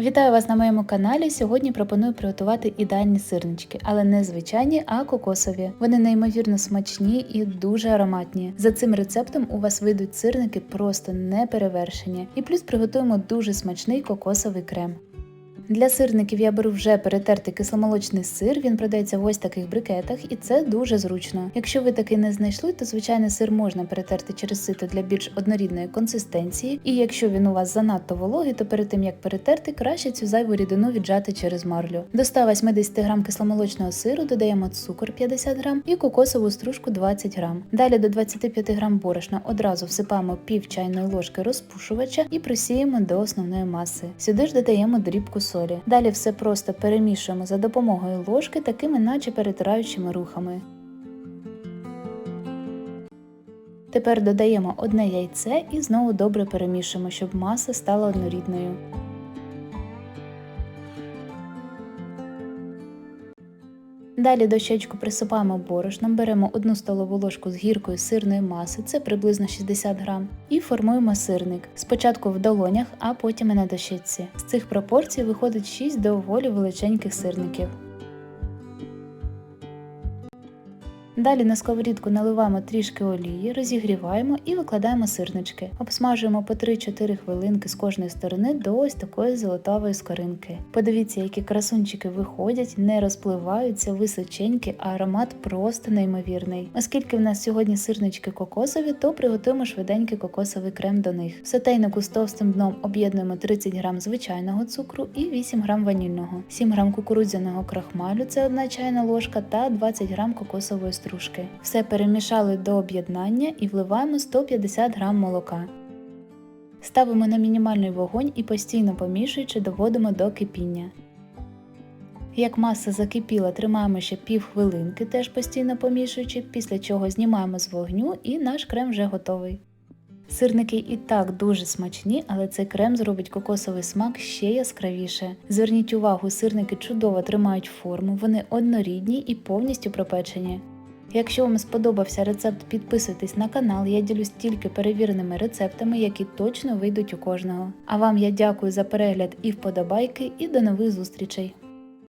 Вітаю вас на моєму каналі. Сьогодні пропоную приготувати ідеальні сирнички, але не звичайні, а кокосові. Вони неймовірно смачні і дуже ароматні. За цим рецептом у вас вийдуть сирники просто неперевершені. І плюс приготуємо дуже смачний кокосовий крем. Для сирників я беру вже перетертий кисломолочний сир, він продається в ось таких брикетах, і це дуже зручно. Якщо ви такий не знайшли, то звичайний сир можна перетерти через сито для більш однорідної консистенції. І якщо він у вас занадто вологий, то перед тим як перетерти, краще цю зайву рідину віджати через марлю. До 180 г кисломолочного сиру додаємо цукор 50 г і кокосову стружку 20 г. Далі до 25 г борошна одразу всипаємо пів чайної ложки розпушувача і просіємо до основної маси. Сюди ж додаємо дрібку солі. Далі все просто перемішуємо за допомогою ложки такими наче перетираючими рухами. Тепер додаємо одне яйце і знову добре перемішуємо, щоб маса стала однорідною. Далі дощечку присипаємо борошном, беремо одну столову ложку з гіркою сирної маси, це приблизно 60 грам, і формуємо сирник. Спочатку в долонях, а потім і на дощечці. З цих пропорцій виходить 6 доволі величеньких сирників. Далі на сковорідку наливаємо трішки олії, розігріваємо і викладаємо сирнички. Обсмажуємо по 3-4 хвилинки з кожної сторони до ось такої золотавої скоринки. Подивіться, які красунчики виходять, не розпливаються, височенькі, а аромат просто неймовірний. Оскільки в нас сьогодні сирнички кокосові, то приготуємо швиденький кокосовий крем до них. В сотейнику з товстим дном об'єднуємо 30 г звичайного цукру і 8 г ванільного, 7 г кукурудзяного крахмалю, це 1 чайна ложка та 20 г кокосової стружки. Все перемішали до об'єднання і вливаємо 150 г молока. Ставимо на мінімальний вогонь і постійно помішуючи доводимо до кипіння. Як маса закипіла, тримаємо ще пів хвилинки, теж постійно помішуючи, після чого знімаємо з вогню і наш крем вже готовий. Сирники і так дуже смачні, але цей крем зробить кокосовий смак ще яскравіше. Зверніть увагу, сирники чудово тримають форму, вони однорідні і повністю пропечені. Якщо вам сподобався рецепт, підписуйтесь на канал, я ділюсь тільки перевіреними рецептами, які точно вийдуть у кожного. А вам я дякую за перегляд і вподобайки, і до нових зустрічей!